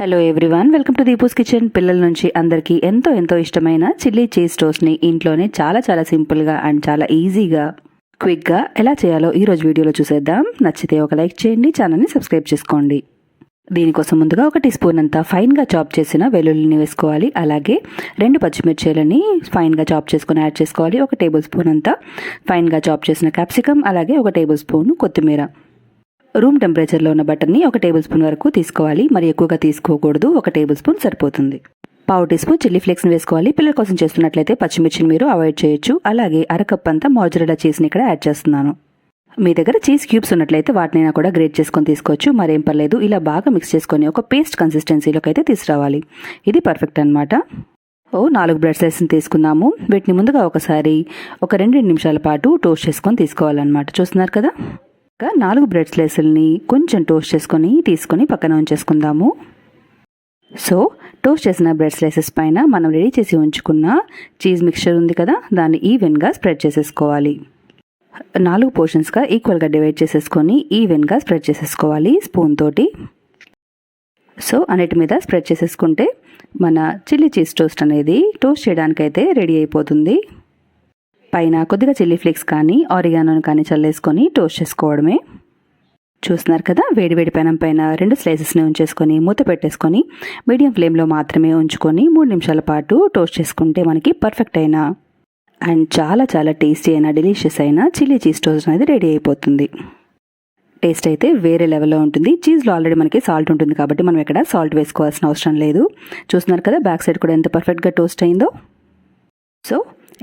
Hello everyone welcome to Deepu's kitchen పిల్లల నుంచి అందరికీ ఎంతో ఎంతో ఇష్టమైన చిల్లీ చీజ్ టోస్ట్ని ఇంట్లోనే చాలా చాలా సింపుల్గా అండ్ చాలా ఈజీగా క్విక్గా ఎలా చేయాలో ఈరోజు వీడియోలో చూసేద్దాం. నచ్చితే ఒక లైక్ చేయండి ఛానల్ని సబ్స్క్రైబ్ చేసుకోండి. దీనికోసం ముందుగా ఒక టీ స్పూన్ అంతా ఫైన్గా చాప్ చేసిన వెల్లుల్లిని వేసుకోవాలి. అలాగే రెండు పచ్చిమిర్చీలని ఫైన్గా చాప్ చేసుకుని యాడ్ చేసుకోవాలి. ఒక టేబుల్ స్పూన్ అంతా ఫైన్గా చాప్ చేసిన క్యాప్సికమ్ అలాగే ఒక టేబుల్ స్పూన్ కొత్తిమీర. రూమ్ టెంపరేచర్లో ఉన్న బటర్ని ఒక టేబుల్ స్పూన్ వరకు తీసుకోవాలి. మరి ఎక్కువగా తీసుకోకూడదు. ఒక టేబుల్ స్పూన్ సరిపోతుంది. పావు టీ స్పూన్ చిల్లీ ఫ్లేక్స్ని వేసుకోవాలి. పిల్లల కోసం చేస్తున్నట్లయితే పచ్చిమిర్చిని మీరు అవాయిడ్ చేయొచ్చు. అలాగే అరకప్ అంతా మాజరెలా చీజ్ని ఇక్కడ యాడ్ చేస్తున్నాను. మీ దగ్గర చీజ్ క్యూబ్స్ ఉన్నట్లయితే వాటినైనా కూడా గ్రేట్ చేసుకొని తీసుకోవచ్చు. మరేం పర్లేదు. ఇలా బాగా మిక్స్ చేసుకొని ఒక పేస్ట్ కన్సిస్టెన్సీలోకి అయితే తీసుకురావాలి. ఇది పర్ఫెక్ట్ అనమాట ఓ నాలుగు బ్రెడ్ స్లైస్ని తీసుకున్నాము. వీటిని ముందుగా ఒకసారి ఒక రెండు నిమిషాల పాటు టోస్ట్ చేసుకొని తీసుకోవాలన్నమాట. చూస్తున్నారు కదా? ఇంకా నాలుగు బ్రెడ్ స్లైసుల్ని కొంచెం టోస్ట్ చేసుకొని తీసుకొని పక్కన ఉంచేసుకుందాము. సో టోస్ట్ చేసిన బ్రెడ్ స్లైసెస్ పైన మనం రెడీ చేసి ఉంచుకున్న చీజ్ మిక్చర్ ఉంది కదా దాన్ని ఈవెన్గా స్ప్రెడ్ చేసేసుకోవాలి. నాలుగు పోర్షన్స్గా ఈక్వల్గా డివైడ్ చేసేసుకొని ఈవెన్గా స్ప్రెడ్ చేసేసుకోవాలి స్పూన్ తోటి. సో అన్నిటి మీద స్ప్రెడ్ చేసేసుకుంటే మన చిల్లీ చీజ్ టోస్ట్ అనేది టోస్ట్ చేయడానికైతే రెడీ అయిపోతుంది. పైన కొద్దిగా చిల్లీ ఫ్లేక్స్ కానీ ఆరిగానోని కానీ చల్లేసుకొని టోస్ట్ చేసుకోవడమే. చూస్తున్నారు కదా వేడి వేడి పెనం పైన రెండు స్లైసెస్ని ఉంచేసుకొని మూత పెట్టేసుకొని మీడియం ఫ్లేమ్లో మాత్రమే ఉంచుకొని మూడు నిమిషాల పాటు టోస్ట్ చేసుకుంటే మనకి పర్ఫెక్ట్ అయిన అండ్ చాలా చాలా టేస్టీ అయిన డెలిషియస్ అయిన చిల్లీ చీజ్ టోస్ట్ అనేది రెడీ అయిపోతుంది. టేస్ట్ అయితే వేరే లెవెల్లో ఉంటుంది. చీజ్లో ఆల్రెడీ మనకి సాల్ట్ ఉంటుంది కాబట్టి మనం ఇక్కడ సాల్ట్ వేసుకోవాల్సిన అవసరం లేదు. చూస్తున్నారు కదా బ్యాక్ సైడ్ కూడా ఎంత పర్ఫెక్ట్గా టోస్ట్ అయిందో. సో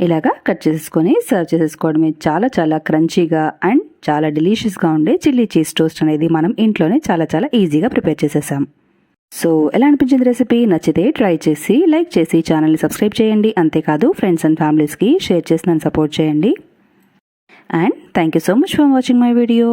ఇలాగా కట్ చేసేసుకొని సర్వ్ చేసేసుకోవడమే చాలా చాలా క్రంచీగా అండ్ చాలా డిలీషియస్గా ఉండే చిల్లీ చీజ్ టోస్ట్ అనేది మనం ఇంట్లోనే చాలా చాలా ఈజీగా ప్రిపేర్ చేసేసాం. సో ఎలా అనిపించింది రెసిపీ? నచ్చితే ట్రై చేసి లైక్ చేసి ఛానల్ని సబ్స్క్రైబ్ చేయండి. అంతేకాదు ఫ్రెండ్స్ అండ్ ఫ్యామిలీస్కి షేర్ చేసి నన్ను సపోర్ట్ చేయండి. And thank you so much for watching my video.